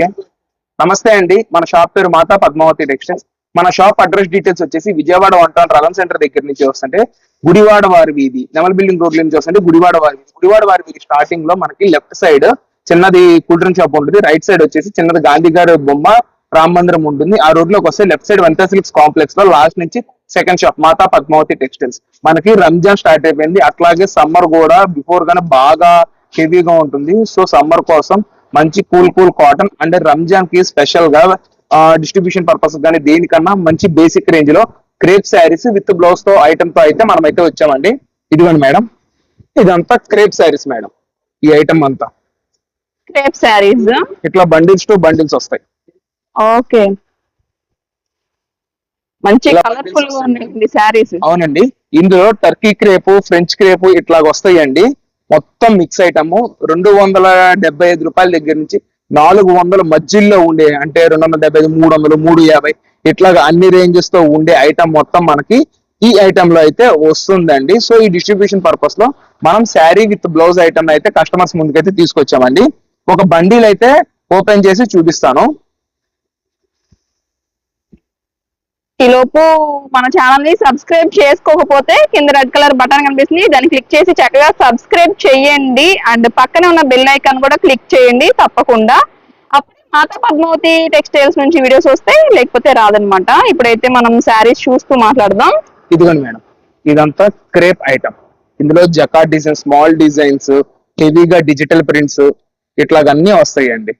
Okay. నమస్తే అండి. మన షాప్ పేరు మాతా పద్మావతి టెక్స్టైల్స్. మన షాప్ అడ్రస్ డీటెయిల్స్ వచ్చేసి విజయవాడ వంట రలం సెంటర్ దగ్గర నుంచి వస్తుంటే గుడివాడ వారి వీధి నెమల్ బిల్డింగ్ రోడ్ నుంచి వస్తుంటే గుడివాడ వారి వీధి. గుడివాడ వారి వీధి స్టార్టింగ్లో మనకి లెఫ్ట్ సైడ్ చిన్నది కూల్ డ్రింక్ షాప్ ఉంటుంది. రైట్ సైడ్ వచ్చేసి చిన్నది గాంధీ గారి బొమ్మ రామ మందిరం ఉంటుంది. ఆ రోడ్లోకి వస్తే లెఫ్ట్ సైడ్ వంతా సిల్క్స్ కాంప్లెక్స్లో లాస్ట్ నుంచి second shop Mata Padmavati textiles. మనకి రంజాన్ స్టార్ట్ అయిపోయింది. అట్లాగే సమ్మర్ కూడా బిఫోర్ గానే బాగా హెవీగా ఉంటుంది. సో సమ్మర్ కోసం మంచి కూల్ కూల్ కాటన్ అండ్ రంజాన్కి స్పెషల్గా డిస్ట్రిబ్యూషన్ పర్పస్ కానీ దేనికన్నా మంచి బేసిక్ రేంజ్లో క్రేప్ శారీస్ విత్ బ్లౌజ్తో ఐటమ్తో అయితే మనం అయితే వచ్చామండి. ఇదిగోండి మేడం. ఇదంతా క్రేప్ శారీస్ మేడం. ఈ ఐటమ్ అంతా. క్రేప్ శారీస్ ఇట్లా బండిల్స్ టు బండిల్స్ వస్తాయి. ఓకే. మంచి కలర్ఫుల్గా ఉన్నాయి శారీస్ అవునండి. ఇందులో టర్కీ క్రేపు ఫ్రెంచ్ క్రేపు ఇట్లా వస్తాయండి మొత్తం మిక్స్ ఐటమ్ రెండు వందల డెబ్బై ఐదు రూపాయల దగ్గర నుంచి నాలుగు వందల మధ్యలో ఉండే అంటే రెండు వందల డెబ్బై ఐదు మూడు వందలు మూడు యాభై ఇట్లాగా అన్ని రేంజెస్తో ఉండే ఐటమ్ మొత్తం మనకి ఈ ఐటమ్లో అయితే వస్తుందండి. సో ఈ డిస్ట్రిబ్యూషన్ పర్పస్లో మనం శారీ విత్ బ్లౌజ్ ఐటమ్ అయితే కస్టమర్స్ ముందుకైతే తీసుకొచ్చామండి. ఒక బండిల్ అయితే ఓపెన్ చేసి చూపిస్తాను. ఈలోపు మన ఛానల్ని సబ్స్క్రైబ్ చేసుకోకపోతే కింద రెడ్ కలర్ బటన్ కనిపిస్తుంది. దాన్ని క్లిక్ చేసి చక్కగా సబ్స్క్రైబ్ చేయండి. అండ్ పక్కనే ఉన్న బెల్ ఐకాన్ కూడా క్లిక్ చేయండి తప్పకుండా. అప్పుడు మాతా పద్మావతి టెక్స్టైల్స్ నుంచి వీడియోస్ వస్తాయి లేకపోతే రాదనమాట ఇప్పుడైతే మనం శారీస్ చూస్తూ మాట్లాడదాం. ఇదిగోండి మేడం. ఇదంతా క్రేప్ ఐటమ్. ఇందులో జకా డిజైన్ స్మాల్ డిజైన్స్ హెవీగా డిజిటల్ ప్రింట్స్ ఇట్లాగన్నీ వస్తాయండి.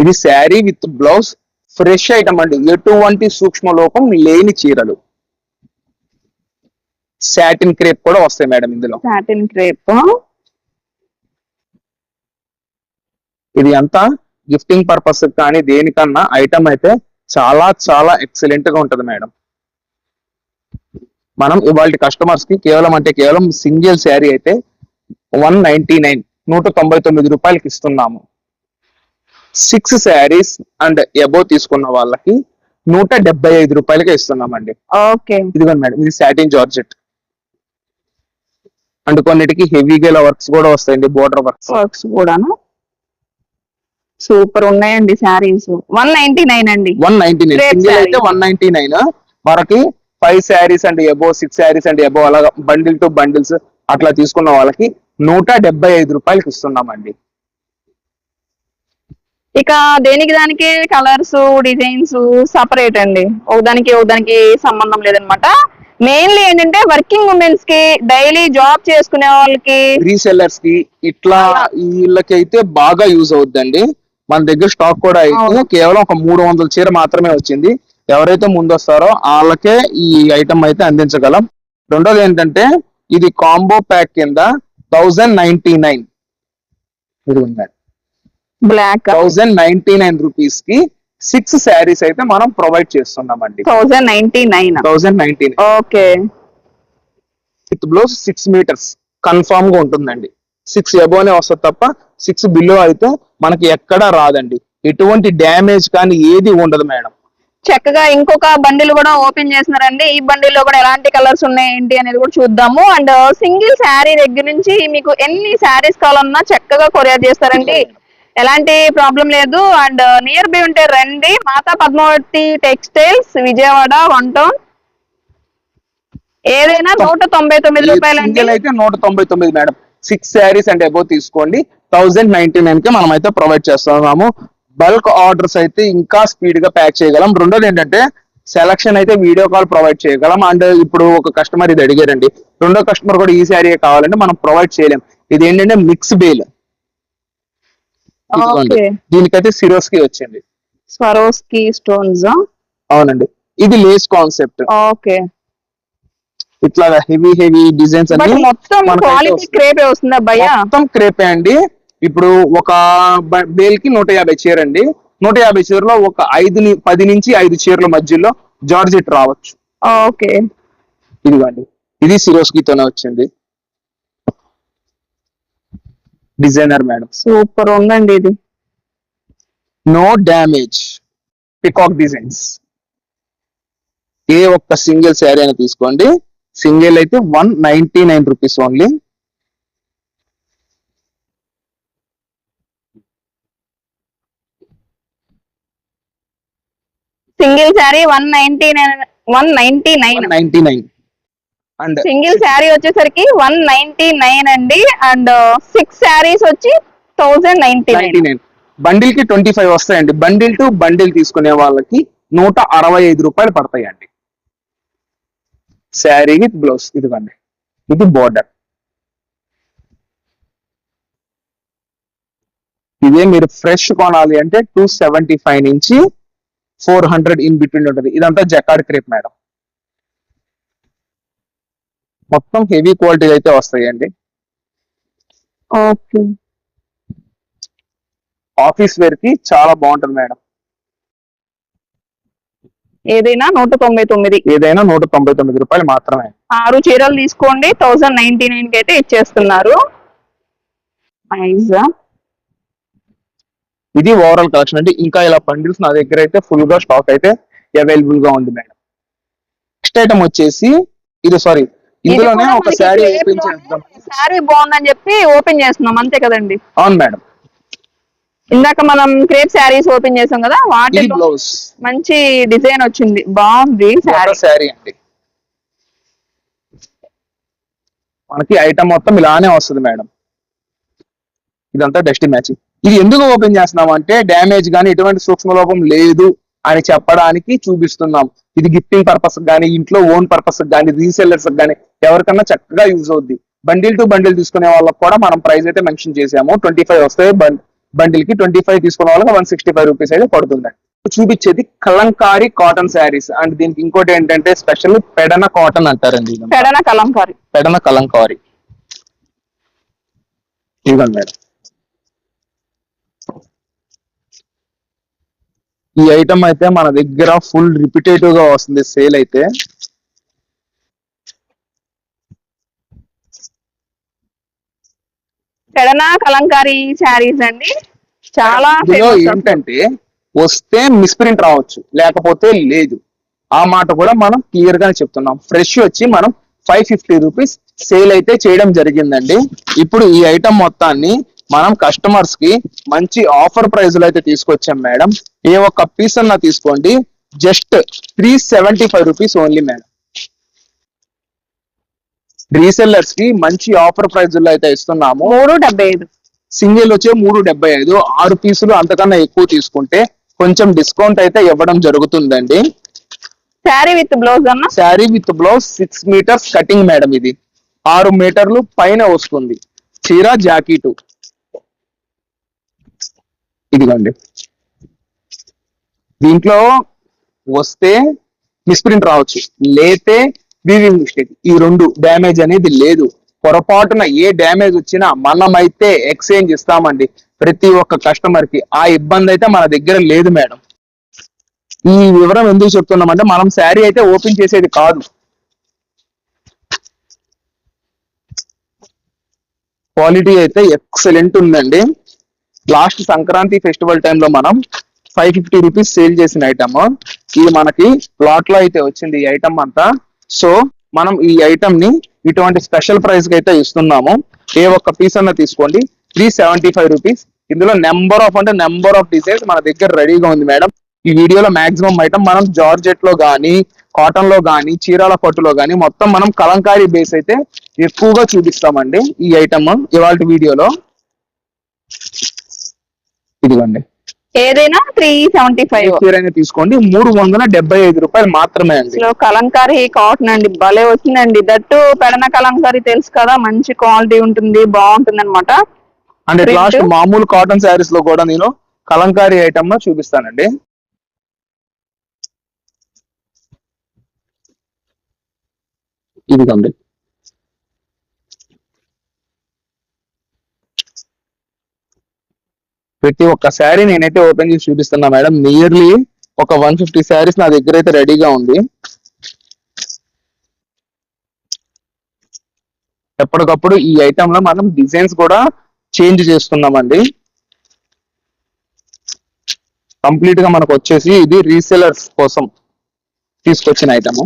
ఇది sari with blouse fresh item అండి. ఎటువంటి సూక్ష్మ లోపం లేని చీరలు. సాటిన్ క్రేప్ కూడా వస్తాయి మేడం ఇందులో. సాటిన్ క్రేప్ ఇది అంతా గిఫ్టింగ్ పర్పస్ కానీ దేనికన్నా ఐటమ్ అయితే చాలా చాలా ఎక్సలెంట్గా ఉంటది మేడం. మనం ఇవాళ కస్టమర్స్కి కేవలం అంటే కేవలం సింగిల్ శారీ అయితే వన్ నైన్టీ నైన్ నూట తొంభై తొమ్మిది రూపాయలకి ఇస్తున్నాము. సిక్స్ శారీస్ అండ్ ఎబో తీసుకున్న వాళ్ళకి నూట డెబ్బై ఐదు రూపాయలకే ఇస్తున్నామండి. ఓకే. ఇదిగోండి మేడం ఇది సాటిన్ జార్జెట్. అండ్ కొన్నిటికి హెవీగా వర్క్స్ కూడా వస్తాయండి బోర్డర్ వర్క్స్ వర్క్స్ కూడాను? సూపర్ ఉన్నాయండి శారీస్. వన్ నైన్టీ నైన్ అండి. వన్ నైన్టీ నైన్ సింగిల్ అయితే. వన్ నైన్టీ నైన్ మనకి five saris and above six saris and above అలా బండిల్ టు బండిల్స్ అట్లా తీసుకున్న వాళ్ళకి నూట డెబ్బై ఐదు రూపాయలకి ఇస్తున్నామండి. ఇక దేనికి దానికి కలర్స్ డిజైన్స్ సపరేట్ అండి. ఒకదానికి ఒకదానికి సంబంధం లేదనమాట. మెయిన్లీ ఏంటంటే వర్కింగ్ ఉమెన్స్కి డైలీ జాబ్ చేసుకునే వాళ్ళకి రీసెల్లర్స్కి ఇట్లా వీళ్ళకి అయితే బాగా యూజ్ అవుద్దండి. మన దగ్గర స్టాక్ కూడా అయితే. కేవలం ఒక మూడు వందల చీర మాత్రమే వచ్చింది. ఎవరైతే ముందు వస్తారో వాళ్ళకే ఈ ఐటమ్ అయితే అందించగలం. రెండోది ఏంటంటే ఇది కాంబో ప్యాక్ కింద థౌజండ్ నైన్టీ నైన్ ఇది ఉందండి బ్లాక్. థౌజండ్ నైన్టీ నైన్ రూపీస్కి సిక్స్ శారీస్ అయితే మనం ప్రొవైడ్ చేస్తున్నామండి. Thousand ninety nine thousand ninety nine. Okay. With blouse six metres. కన్ఫామ్గా ఉంటుందండి. సిక్స్ ఎబోనే వస్తుంది తప్ప సిక్స్ బిలో అయితే మనకి ఎక్కడా రాదండి. ఎటువంటి డ్యామేజ్ కానీ ఏది ఉండదు మేడం. చక్కగా ఇంకొక బండిల్ కూడా ఓపెన్ చేస్తున్నారండి. ఈ బండిల్లో కూడా ఎలాంటి కలర్స్ ఉన్నాయి ఏంటి అనేది కూడా చూద్దాము. అండ్ సింగిల్ శారీ దగ్గర నుంచి మీకు ఎన్ని శారీస్ కావాలన్నా చక్కగా కొరియర్ చేస్తారండి. ఎలాంటి ప్రాబ్లం లేదు. అండ్ నియర్ బై ఉంటే రండి. Mata Padmavathi textiles Vijayawada one town. ఏదైనా నూట తొంభై తొమ్మిది రూపాయలండి. సింగిల్ అయితే నూట తొంభై తొమ్మిది madam. Six saris and above తీసుకోండి. థౌజండ్ నైన్టీ నైన్కి మనం అయితే ప్రొవైడ్ చేస్తున్నాము. బల్క్ ఆర్డర్స్ అయితే ఇంకా స్పీడ్గా ప్యాక్ చేయగలం. రెండోది ఏంటంటే సెలక్షన్ అయితే వీడియో కాల్ ప్రొవైడ్ చేయగలం. అండ్ ఇప్పుడు ఒక కస్టమర్ ఇది అడిగారండి. రెండో కస్టమర్ కూడా ఈ శారీ కావాలంటే మనం ప్రొవైడ్ చేయలేం. ఇది ఏంటంటే మిక్స్ బేల్ ఇదిగోండి. ఓకే. దీనికైతే సిరోస్కి వచ్చింది. స్వరోస్కి స్టోన్స్ అవునండి. ఇది లేస్ కాన్సెప్ట్ ఓకే. ఇట్లా హెవీ హెవీ డిజైన్స్ అన్ని మొత్తం క్వాలిటీ. క్రేపే వస్తుందా భయ్యా? మొత్తం క్రేపే అండి. ఇప్పుడు ఒక బేల్కి నూట యాభై చీర అండి నూట యాభై చీరలో ఒక ఐదు పది నుంచి ఐదు చీరల మధ్యలో జార్జెట్ రావచ్చు. ఓకే. ఇదిగోండి. ఇది సిరోస్కితోనే వచ్చింది. Designer madam. సూపర్ ఉందండి ఇది. నో డ్యామేజ్ పికాక్ డిజైన్స్ ఏ ఒక్క సింగిల్ శారీ అయినా తీసుకోండి. సింగిల్ అయితే one ninety nine rupees only single sari one ninety nine one ninety nine ninety nine and single sari వచ్చేసరికి వన్ నైన్టీ నైన్ అండి. అండ్ సిక్స్ శారీస్ వచ్చి nine. Ninety nine. బండిల్కి twenty five వస్తాయండి. Bundle to bundle తీసుకునే వాళ్ళకి నూట అరవై ఐదు రూపాయలు పడతాయండి. శారీ విత్ బ్లౌజ్ ఇదిగోండి. ఇది బోర్డర్. ఇదే మీరు ఫ్రెష్ కొనాలి అంటే టూ సెవెంటీ ఫైవ్ నుంచి ఫోర్ హండ్రెడ్ ఇన్ బిట్వీన్ ఉంటుంది. ఇదంతా జకాడ్ క్రేప్ మేడం. మొత్తం హెవీ క్వాలిటీ అయితే వస్తాయండి. ఓకే. ఆఫీస్ వేర్కి చాలా బాగుంటుంది మేడం. ఏదైనా నూట తొంభై తొమ్మిది. ఏదైనా నూట తొంభై తొమ్మిది రూపాయలు మాత్రమే. ఆరు చీరలు తీసుకోండి థౌజండ్ నైన్టీ నైన్కి అయితే ఇచ్చేస్తున్నారు. ఇది ఓవరాల్ కలెక్షన్ అంటే ఇంకా ఇలా బండిల్స్ నా దగ్గర అయితే ఫుల్గా స్టాక్ అయితే అవైలబుల్గా ఉంది మేడం. నెక్స్ట్ ఐటమ్ వచ్చేసి ఇది సారీ ఇందులోనే ఒక శారీ ఓపెన్ చేద్దాం. శారీ బాగుందని చెప్పి ఓపెన్ చేస్తున్నాం అంతే కదండి. అవును మేడం. ఇందాక మనం క్రేప్ శారీస్ ఓపెన్ చేసాం కదా వాటిలో బ్లౌజ్ మంచి డిజైన్ వచ్చింది. బాగుంది శారీ. శారీ అండి. మనకి ఐటమ్ మొత్తం ఇలానే వస్తుంది మేడం. ఇదంతా డస్టీ మ్యాచింగ్ ఇది ఎందుకు ఓపెన్ చేస్తున్నాం అంటే డ్యామేజ్ కానీ ఎటువంటి సూక్ష్మ లోపం లేదు అని చెప్పడానికి చూపిస్తున్నాం. ఇది గిఫ్టింగ్ పర్పస్ కానీ ఇంట్లో ఓన్ పర్పస్ కానీ రీసెల్లర్స్ కానీ ఎవరికన్నా చక్కగా యూజ్ అవుద్ది. బండిల్ టు బండిల్ తీసుకునే వాళ్ళకి కూడా మనం ప్రైస్ అయితే మెన్షన్ చేసాము ట్వంటీ ఫైవ్ వస్తాయి బండిల్కి ట్వంటీ ఫైవ్ తీసుకునే వాళ్ళకి వన్ సిక్స్టీ ఫైవ్ రూపీస్ అయితే పడుతుంది చూపించేది కలంకారీ కాటన్ శారీస్ అండ్ దీనికి ఇంకోటి ఏంటంటే స్పెషల్ పెడన కాటన్ అంటారండి. పెడన కలంకారీ. పెడన కలంకారీ. మేడం. ఈ ఐటమ్ అయితే మన దగ్గర ఫుల్ రిపిటేటివ్గా వస్తుంది. సేల్ అయితే పెడన కలంకారీ శారీస్ అండి. చాలా. ఏంటంటే వస్తే మిస్ప్రింట్ రావచ్చు లేకపోతే లేదు. ఆ మాట కూడా మనం క్లియర్గా చెప్తున్నాం. ఫ్రెష్ వచ్చి మనం ఫైవ్ ఫిఫ్టీ రూపీస్ సేల్ అయితే చేయడం జరిగిందండి. ఇప్పుడు ఈ ఐటమ్ మొత్తాన్ని మనం కస్టమర్స్కి మంచి ఆఫర్ ప్రైస్లో అయితే తీసుకొచ్చాం మేడం. ఏ ఒక్క పీస్ అన్నా తీసుకోండి. Just three seventy five rupees only madam రీసెల్లర్స్కి మంచి ఆఫర్ ప్రైస్లో అయితే ఇస్తున్నాము. మూడు డెబ్బై ఐదు. సింగిల్ వచ్చే మూడు డెబ్బై ఐదు. ఆరు పీసులు అంతకన్నా ఎక్కువ తీసుకుంటే కొంచెం డిస్కౌంట్ అయితే ఇవ్వడం జరుగుతుందండి. శారీ విత్ బ్లౌజ్ అన్న? Sari with blouse six metres cutting madam ఇది. ఆరు మీటర్లు పైన వస్తుంది. చీర జాకెట్. ఇదిగోండి. దీంట్లో వస్తే మిస్ప్రింట్ రావచ్చు. లేతే వీవింగ్ మిస్టేక్ ఈ రెండు డ్యామేజ్ అనేది లేదు. పొరపాటున ఏ డ్యామేజ్ వచ్చినా మనమైతే ఎక్స్చేంజ్ ఇస్తామండి. ప్రతి ఒక్క కస్టమర్కి. ఆ ఇబ్బంది అయితే మన దగ్గర లేదు మేడం ఈ వివరం ఎందుకు చెప్తున్నామంటే మనం శారీ అయితే ఓపెన్ చేసేది కాదు. క్వాలిటీ అయితే ఎక్సలెంట్ ఉందండి. లాస్ట్ సంక్రాంతి ఫెస్టివల్ టైంలో మనం ఫైవ్ ఫిఫ్టీ రూపీస్ సేల్ చేసిన ఐటమ్ ఇది మనకి ప్లాట్లో అయితే వచ్చింది ఈ ఐటమ్ అంతా. సో మనం ఈ ఐటమ్ని ఇటువంటి స్పెషల్ ప్రైస్కి అయితే ఇస్తున్నాము. ఏ ఒక్క పీస్ అన్న తీసుకోండి. త్రీ సెవెంటీ ఫైవ్ రూపీస్ ఇందులో నెంబర్ ఆఫ్ అంటే నెంబర్ ఆఫ్ డిజైన్స్ మన దగ్గర రెడీగా ఉంది మేడం ఈ వీడియోలో మాక్సిమం ఐటమ్ మనం జార్జెట్లో గానీ కాటన్లో గానీ చీరాల పట్టులో గానీ మొత్తం మనం కలంకారీ బేస్ అయితే ఎక్కువగా చూపిస్తామండి ఈ ఐటమ్ ఇవాళ వీడియోలో ఇదిగోండి. ఏదైనా త్రీ సెవెంటీ ఫైవ్ చీరైనా తీసుకోండి. మూడు వందల డెబ్బై ఐదు రూపాయలు మాత్రమే అండి. కలంకారీ కాటన్ అండి భలే వచ్చిందండి. దట్టు పెడన కలంకారీ తెలుసు కదా మంచి క్వాలిటీ ఉంటుంది బాగుంటుంది అనమాట అండ్. లాస్ట్ మామూలు కాటన్ శారీస్లో కూడా నేను కలంకారీ ఐటమ్ చూపిస్తానండి. ఇదిగోండి. ప్రతి ఒక్క శారీ నేనైతే ఓపెన్ చేసి చూపిస్తున్నా మేడం. నియర్లీ ఒక వన్ ఫిఫ్టీ శారీస్ నా దగ్గర అయితే రెడీగా ఉంది. ఎప్పటికప్పుడు ఈ ఐటమ్లో మనం డిజైన్స్ కూడా చేంజ్ చేస్తున్నామండి. కంప్లీట్గా మనకు వచ్చేసి ఇది రీసెలర్స్ కోసం తీసుకొచ్చిన ఐటమ్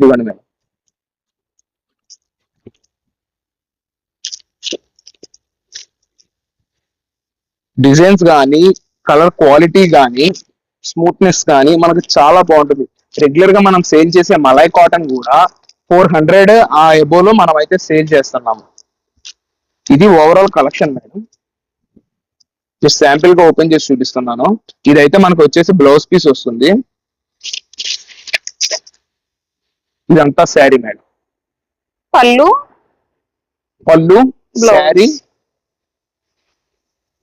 ఇవ్వండి మేడం. డిజైన్స్ కానీ కలర్ క్వాలిటీ కానీ స్మూత్నెస్ కానీ మనకు చాలా బాగుంటుంది. రెగ్యులర్గా మనం సేల్ చేసే మలై కాటన్ కూడా ఫోర్ హండ్రెడ్ ఆ ఎబోలో మనం అయితే సేల్ చేస్తున్నాము ఇది ఓవరాల్ కలెక్షన్ మేడం జస్ట్ శాంపిల్గా ఓపెన్ చేసి చూపిస్తున్నాను. ఇదైతే మనకు వచ్చేసి బ్లౌజ్ పీస్ వస్తుంది. ఇదంతా శారీ మేడం పళ్ళు? పళ్ళు. శారీ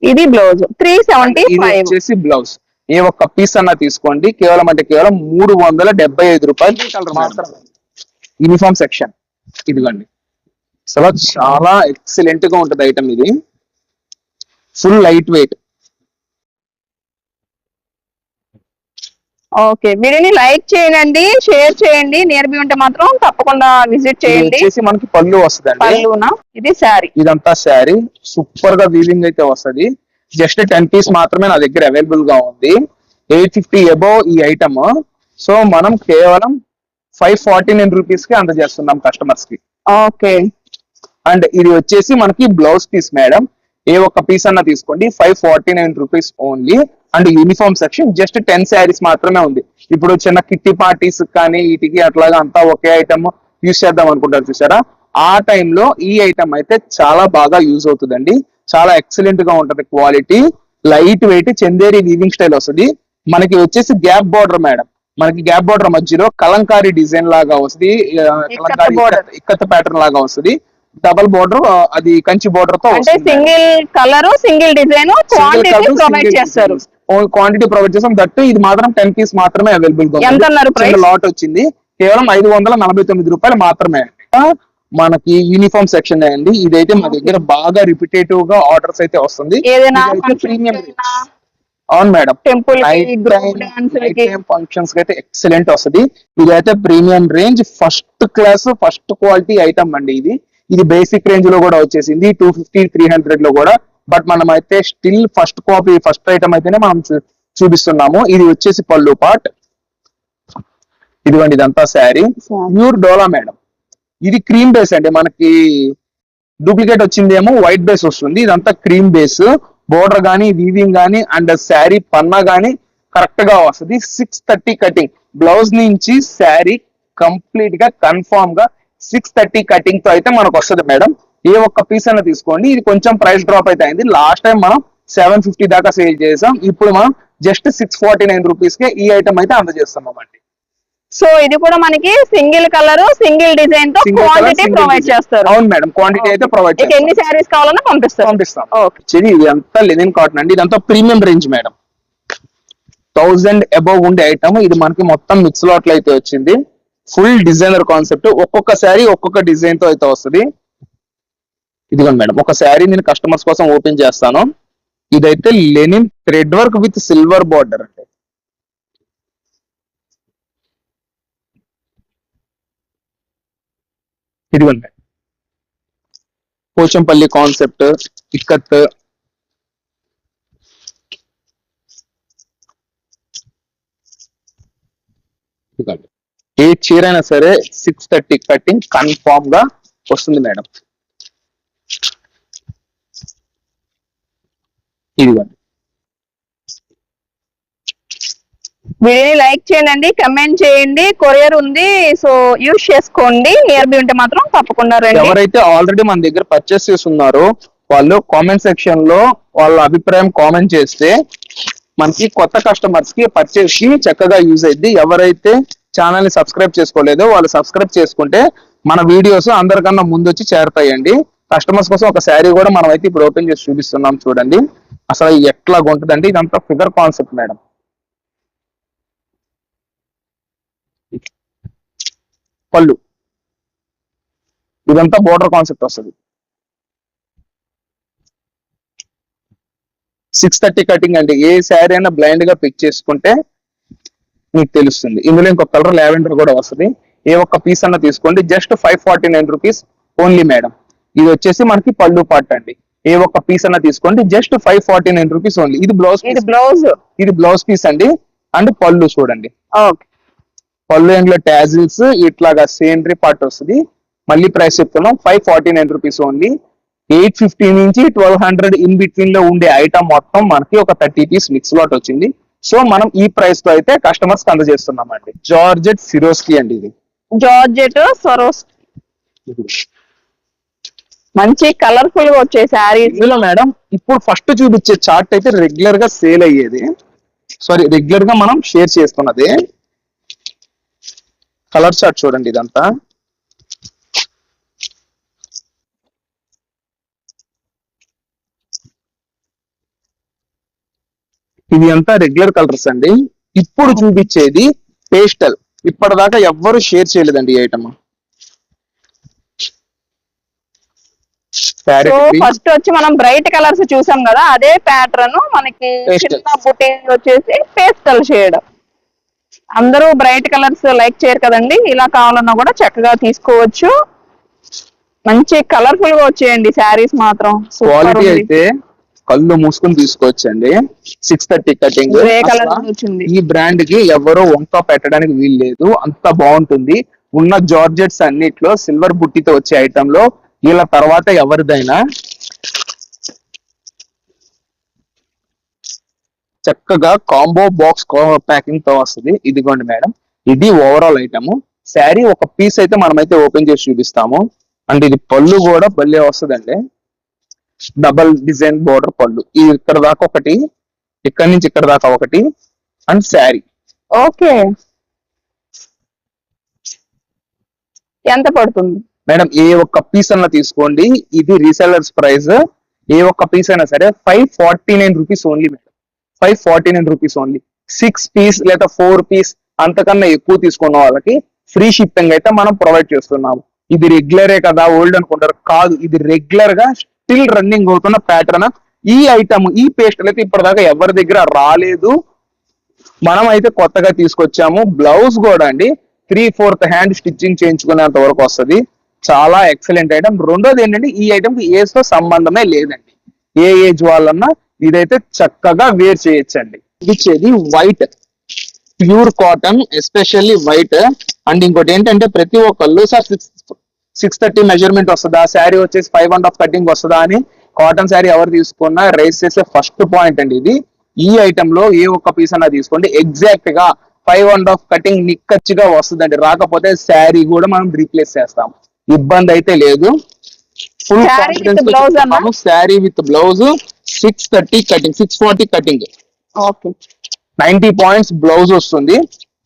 ఇది బ్లౌజ్. త్రీ సెవెంటీ వచ్చేసి బ్లౌజ్. ఏ ఒక్క పీస్ అన్నా తీసుకోండి. కేవలం అంటే కేవలం మూడు వందల డెబ్బై ఐదు రూపాయలు కలర్ మాత్రమే. Uniform section. ఇదిగోండి. అసలు చాలా ఎక్సలెంట్గా ఉంటది ఐటమ్ ఇది. Full light weight. ఓకే. వీడియోని లైక్ చేయండి షేర్ చేయండి. నియర్ బి ఉంటే మాత్రం తప్పకుండా విజిట్ చేయండి. వచ్చేసి మనకి పళ్ళు వస్తుందండి. పళ్ళునా? ఇది శారీ. ఇదంతా శారీ. సూపర్గా వీవింగ్ అయితే వస్తది. జస్ట్ టెన్ పీస్ మాత్రమే నా దగ్గర అవైలబుల్గా ఉంది. ఎయిట్ ఫిఫ్టీ అబౌవ్ ఈ ఐటమ్ సో మనం కేవలం ఫైవ్ ఫార్టీ నైన్ రూపీస్కి అందజేస్తున్నాం కస్టమర్స్కి. ఓకే. అండ్ ఇది వచ్చేసి మనకి బ్లౌజ్ పీస్ మేడం ఏ ఒక్క పీస్ అన్న తీసుకోండి. Five forty nine rupees only and uniform section just ten saris మాత్రమే ఉంది. ఇప్పుడు చిన్న కిట్టి పార్టీస్ కానీ వీటికి అట్లాగా అంతా ఒకే ఐటమ్ యూస్ చేద్దాం అనుకుంటారు చూసారా? ఆ టైంలో ఈ ఐటమ్ అయితే చాలా బాగా యూజ్ అవుతుందండి. చాలా ఎక్సలెంట్గా ఉంటది quality light weight Chanderi weaving style వస్తుంది. మనకి వచ్చేసి గ్యాప్ బార్డర్ మేడం. మనకి గ్యాప్ బార్డర్ మధ్యలో కలంకారీ డిజైన్ లాగా వస్తుంది. కలంకారీ. ఇక్కత్- ప్యాటర్న్ లాగా వస్తుంది. డబల్ బోర్డర్ అది Kanchi బోర్డర్తో single colour single design quantity provide చేస్తారు. క్వాంటిటీ ప్రొవైడ్ చేస్తాం దట్టు ఇది మాత్రం టెన్ పీస్ మాత్రమే అవైలబుల్ ఎంత అన్నారు? లాట్ వచ్చింది. కేవలం ఐదు వందల నలభై తొమ్మిది రూపాయలు మాత్రమే. మనకి యూనిఫామ్ సెక్షన్ అండి. ఇదైతే మా దగ్గర బాగా రిపిటేటివ్గా ఆర్డర్స్ అయితే వస్తుంది. ప్రీమియం అవును మేడం. టెంపుల్ ఫంక్షన్స్ అయితే ఎక్సలెంట్ వస్తుంది. ఇదైతే premium range first class first quality item అండి ఇది. ఇది బేసిక్ రేంజ్లో కూడా వచ్చేసింది. టూ ఫిఫ్టీ త్రీ హండ్రెడ్లో కూడా బట్ మనం అయితే still first copy first item అయితేనే మనం చూపిస్తున్నాము. ఇది వచ్చేసి పళ్ళు పార్ట్ ఇదిగోండి ఇదంతా శారీ. ప్యూర్ డోలా మేడం. ఇది క్రీమ్ బేస్ అండి. మనకి డూప్లికేట్ వచ్చిందేమో వైట్ బేస్ వస్తుంది. ఇదంతా క్రీమ్ బేస్. బోర్డర్ గానీ వీవింగ్ గానీ అండ్ శారీ పన్నా గానీ కరెక్ట్గా వస్తుంది. Six thirty cutting. బ్లౌజ్ నుంచి శారీ కంప్లీట్గా కన్ఫామ్గా సిక్స్ థర్టీ కటింగ్తో అయితే మనకు వస్తుంది మేడం. ఏ ఒక్క పీస్ అయినా తీసుకోండి. ఇది కొంచెం ప్రైస్ డ్రాప్ అయితే అయింది. లాస్ట్ టైం మనం సెవెన్ ఫిఫ్టీ దాకా సేల్ చేసాం. ఇప్పుడు మనం just six forty nine rupees కే ఈ ఐటమ్ అయితే అందజేస్తున్నాం అండి సో ఇది కూడా మనకి సింగిల్ కలర్ సింగిల్ డిజైన్తో క్వాంటిటీ ప్రొవైడ్. చేస్తారు. అవును మేడం. క్వాంటిటీ అయితే ప్రొవైడ్ మీకు ఎన్ని శారీస్ కావాలన్నా పంపిస్తారు. పంపిస్తాం. ఓకే ఇది అంతా లెనిన్ కాటన్ అండి. ఇదంతా premium range madam. Thousand above ఉండే ఐటమ్ ఇది మనకి మొత్తం మిక్స్ లాట్లు అయితే వచ్చింది. ఫుల్ డిజైనర్ కాన్సెప్ట్ ఒక్కొక్క శారీ ఒక్కొక్క డిజైన్తో అయితే వస్తుంది. ఇదిగోండి మేడం ఒక శారీ నేను కస్టమర్స్ కోసం ఓపెన్ చేస్తాను. ఇదైతే linen thread work with silver border అండి. ఇదిగోండి పోచంపల్లి కాన్సెప్ట్ ఇక్కత్. ఏ చీర అయినా సరే సిక్స్ థర్టీ కటింగ్ కన్ఫామ్గా వస్తుంది మేడం. ఇదిగోండి. వీడియోని లైక్ చేయండి కమెంట్ చేయండి కొరియర్ ఉంది సో యూస్ చేసుకోండి. నియర్ బి ఉంటే మాత్రం తప్పకుండా రండి. ఎవరైతే ఆల్రెడీ మన దగ్గర పర్చేస్ చేస్తున్నారో వాళ్ళు కామెంట్ సెక్షన్లో వాళ్ళ అభిప్రాయం కామెంట్ చేస్తే మనకి కొత్త కస్టమర్స్కి పర్చేస్కి చక్కగా యూజ్ అయింది ఎవరైతే ఛానల్ని సబ్స్క్రైబ్ చేసుకోలేదో వాళ్ళు సబ్స్క్రైబ్ చేసుకుంటే మన వీడియోస్ అందరికన్నా ముందు వచ్చి చేరతాయండి. కస్టమర్స్ కోసం ఒక శారీ కూడా మనం అయితే ఇప్పుడు ఓపెన్ చేసి చూపిస్తున్నాం చూడండి. అసలు ఎట్లా ఉంటుందండి ఇదంతా ఫిగర్ కాన్సెప్ట్ మేడం పళ్ళు. ఇదంతా బోర్డర్ కాన్సెప్ట్ వస్తుంది. సిక్స్ థర్టీ కటింగ్ అండి ఏ శారీ అయినా బ్లైండ్గా పిక్ చేసుకుంటే మీకు తెలుస్తుంది. ఇందులో ఇంకొక కలర్ లావెండర్ కూడా వస్తుంది. ఏ ఒక్క పీస్ అన్న తీసుకోండి. Just five forty nine rupees only madam ఇది వచ్చేసి మనకి పళ్ళు పార్ట్ అండి. ఏ ఒక్క పీస్ అన్న తీసుకోండి. Just five forty nine rupees only ఇది బ్లౌజ్ ఇది బ్లౌజ్ ఇది బ్లౌజ్ పీస్ అండి. అండ్ పళ్ళు చూడండి. పళ్ళు ఎండ్లో టాజిల్స్ ఇట్లాగా సేంద్రీ పార్ట్ వస్తుంది. మళ్ళీ ప్రైస్ చెప్తున్నాం. Five forty nine rupees only eight fifty నుంచి ట్వెల్వ్ హండ్రెడ్ ఇన్ బిట్వీన్లో ఉండే ఐటమ్ మొత్తం మనకి ఒక థర్టీ పీస్ మిక్స్ లాట్ వచ్చింది. సో మనం ఈ ప్రైస్తో అయితే కస్టమర్స్కి అందజేస్తున్నాం అండి జార్జెట్ సిరోస్కి అండి ఇది. జార్జెట్ సొరోస్ మంచి కలర్ఫుల్గా వచ్చే శారీస్. ఇందులో మేడం ఇప్పుడు ఫస్ట్ చూపించే చార్ట్ అయితే రెగ్యులర్గా సేల్ అయ్యేది. సారీ రెగ్యులర్గా మనం షేర్ చేస్తున్నది కలర్ చార్ట్ చూడండి ఇదంతా. ఇది అంతా రెగ్యులర్ కలర్స్ అండి. ఇప్పుడు చూపించేది పేస్టల్ ఇప్పటిదాకా ఎవ్వరు షేర్ చేయలేదండి ఈ ఐటమ్ సో ఫస్ట్ వచ్చి మనం బ్రైట్ కలర్స్ చూసాం కదా అదే ప్యాటర్న్ మనకి Pastel. చిన్న బుటీ వచ్చేసి పేస్టల్ షేడ్ అందరూ బ్రైట్ కలర్స్ లైక్ చేయరు కదండి ఇలా కావాలన్నా కూడా చక్కగా తీసుకోవచ్చు. మంచి కలర్ఫుల్గా వచ్చేయండి శారీస్ మాత్రం. క్వాలిటీ అయితే కళ్ళు మూసుకొని తీసుకోవచ్చండి. సిక్స్ థర్టీ కటింగ్ ఈ బ్రాండ్కి ఎవరో వంక పెట్టడానికి వీలు లేదు అంత బాగుంటుంది. ఉన్న జార్జెట్స్ అన్నిట్లో సిల్వర్ బుట్టితో వచ్చే ఐటమ్లో వీళ్ళ తర్వాత ఎవరిదైనా చక్కగా కాంబో బాక్స్ ప్యాకింగ్తో వస్తుంది. ఇదిగోండి మేడం. ఇది ఓవరాల్ ఐటమ్ శారీ ఒక పీస్ అయితే మనమైతే ఓపెన్ చేసి చూపిస్తాము. అండ్ ఇది పళ్ళు కూడా భలే వస్తుందండి. డబల్ డిజైన్ బోర్డర్ పళ్ళు. ఇది ఇక్కడ దాకా ఒకటి ఇక్కడ నుంచి ఇక్కడ దాకా ఒకటి అండ్ శారీ. ఓకే. ఎంత పడుతుంది? మేడం ఏ ఒక్క పీస్ అన్న తీసుకోండి. ఇది రీసెలర్స్ ప్రైస్ ఏ ఒక్క పీస్ అయినా సరే five forty nine rupees only madam five forty nine rupees only six piece లేదా ఫోర్ పీస్ అంతకన్నా ఎక్కువ తీసుకున్న వాళ్ళకి ఫ్రీ షిప్పింగ్ అయితే మనం ప్రొవైడ్ చేస్తున్నాము. ఇది రెగ్యులరే కదా ఓల్డ్ అనుకుంటారు. కాదు ఇది రెగ్యులర్గా స్టిల్ రన్నింగ్ అవుతున్న ప్యాటర్న్ ఈ ఐటమ్ ఈ పేస్ట్ అయితే ఇప్పటిదాకా ఎవరి దగ్గర రాలేదు. మనం అయితే కొత్తగా తీసుకొచ్చాము. బ్లౌజ్ కూడా అండి. త్రీ ఫోర్త్ హ్యాండ్ స్టిచ్చింగ్ చేయించుకునేంత వరకు వస్తుంది. చాలా ఎక్సలెంట్ ఐటమ్ రెండోది ఏంటంటే ఈ ఐటమ్కి ఏజ్తో సంబంధమే లేదండి. ఏ ఏజ్ వాళ్ళన్నా ఇదైతే చక్కగా వేర్ చేయొచ్చండి. ఇది ఇచ్చేది white pure cotton especially white and ఇంకోటి ఏంటంటే ప్రతి ఒక్కళ్ళు sir six six thirty measurement వస్తుందా? శారీ వచ్చేసి ఫైవ్ అండ్ హాఫ్ కటింగ్ వస్తుందా అని కాటన్ శారీ ఎవరు తీసుకున్నా రైస్ చేసే ఫస్ట్ పాయింట్ అండి ఇది. ఈ ఐటమ్లో ఏ ఒక్క పీస్ అన్నా తీసుకోండి. ఎగ్జాక్ట్గా ఫైవ్ అండ్ హాఫ్ కటింగ్ నిక్కచ్చిగా వస్తుందండి. రాకపోతే శారీ కూడా మనం రీప్లేస్ చేస్తాం ఇబ్బంది అయితే లేదు. ఫుల్ అన్నా? Sari with blouse six thirty cutting six forty cutting ninety points blouse వస్తుంది.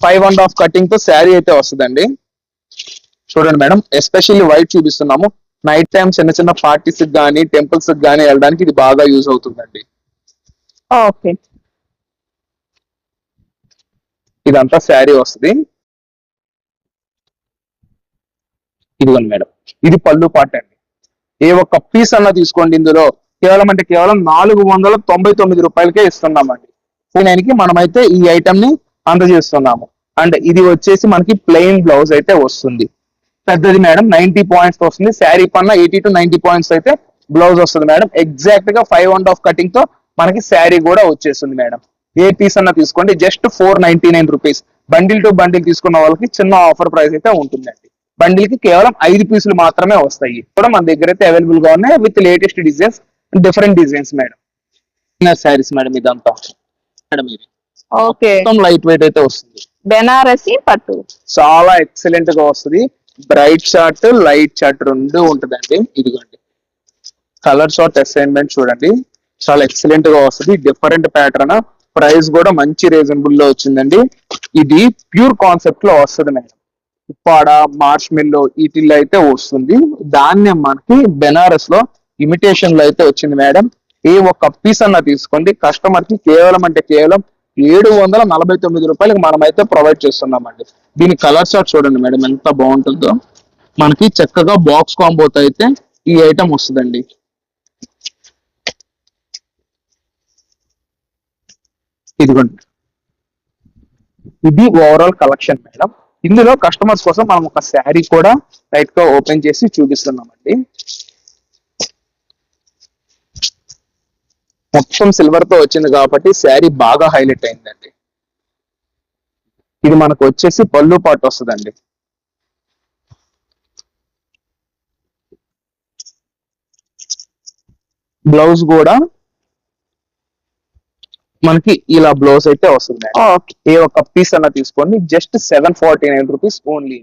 ఫైవ్ అండ్ హాఫ్ కటింగ్తో శారీ అయితే వస్తుందండి. చూడండి మేడం ఎస్పెషల్లీ వైట్ చూపిస్తున్నాము. నైట్ టైం చిన్న చిన్న పార్టీస్ కానీ టెంపుల్స్ కానీ వెళ్ళడానికి ఇది బాగా యూజ్ అవుతుందండి. ఓకే ఇదంతా శారీ వస్తుంది. ఇదిగోండి మేడం. ఇది పళ్ళు పాట అండి. ఏ ఒక్క పీస్ అన్నా తీసుకోండి ఇందులో. కేవలం అంటే కేవలం నాలుగు వందల తొంభై తొమ్మిది రూపాయలకే ఇస్తున్నామండి. దీనికి మనమైతే ఈ ఐటమ్ని అందజేస్తున్నాము. అండ్ ఇది వచ్చేసి మనకి ప్లెయిన్ బ్లౌజ్ అయితే వస్తుంది. పెద్దది మేడం నైన్టీ పాయింట్స్ వస్తుంది. శారీ పన్న ఎయిటీ టు నైన్టీ పాయింట్స్ అయితే బ్లౌజ్ వస్తుంది మేడం. ఎగ్జాక్ట్గా ఫైవ్ అండ్ హాఫ్ కటింగ్తో మనకి శారీ కూడా వచ్చేస్తుంది మేడం. ఏ పీస్ అన్నా తీసుకోండి. Just four ninety nine rupees bundle two bundle తీసుకున్న వాళ్ళకి చిన్న ఆఫర్ ప్రైస్ అయితే ఉంటుందండి. బండిల్కి కేవలం ఐదు పీసులు మాత్రమే వస్తాయి. కూడా మన దగ్గర అయితే అవైలబుల్గా ఉన్నాయి. With latest designs different designs madam saris madam ఇదంతా. మేడం ఇది. ఓకే మొత్తం లైట్ వెయిట్ అయితే వస్తుంది. బెనారసి పట్టు. చాలా ఎక్సలెంట్గా వస్తుంది. బ్రైట్ చార్ట్ లైట్ చార్ట్ రెండు ఉంటదండి. ఇదిగోండి. కలర్ షార్ట్ అసైన్మెంట్ చూడండి. చాలా ఎక్సలెంట్గా వస్తుంది. డిఫరెంట్ ప్యాటర్న్ ప్రైస్ కూడా మంచి రీజనబుల్లో వచ్చిందండి. ఇది ప్యూర్ కాన్సెప్ట్లో వస్తుంది మేడం ఉప్పాడ మార్ష్ మిల్లో వీటిల్లో అయితే వస్తుంది. దాన్ని మనకి బెనారస్లో ఇమిటేషన్లో అయితే వచ్చింది మేడం. ఏ ఒక్క పీస్ అన్న తీసుకోండి. కస్టమర్కి కేవలం అంటే కేవలం ఏడు వందల నలభై తొమ్మిది రూపాయలకి మనం అయితే ప్రొవైడ్ చేస్తున్నామండి. దీని కలర్ షాట్ చూడండి మేడం ఎంత బాగుంటుందో. మనకి చక్కగా బాక్స్ కాంబోతో అయితే ఈ ఐటమ్ వస్తుందండి. ఇదిగోండి. ఇది ఓవరాల్ కలెక్షన్ మేడం. ఇందులో కస్టమర్స్ కోసం మనం ఒక శారీ కూడా లైట్గా ఓపెన్ చేసి చూపిస్తున్నామండి. మొత్తం సిల్వర్తో వచ్చింది కాబట్టి శారీ బాగా హైలైట్ అయిందండి. ఇది మనకు వచ్చేసి పళ్ళు పాటు వస్తుందండి. బ్లౌజ్ కూడా మనకి ఇలా బ్లౌజ్ అయితే వస్తుంది ఓకే ఏ ఒక్క పీస్ అన్న తీసుకోండి just seven forty nine rupees only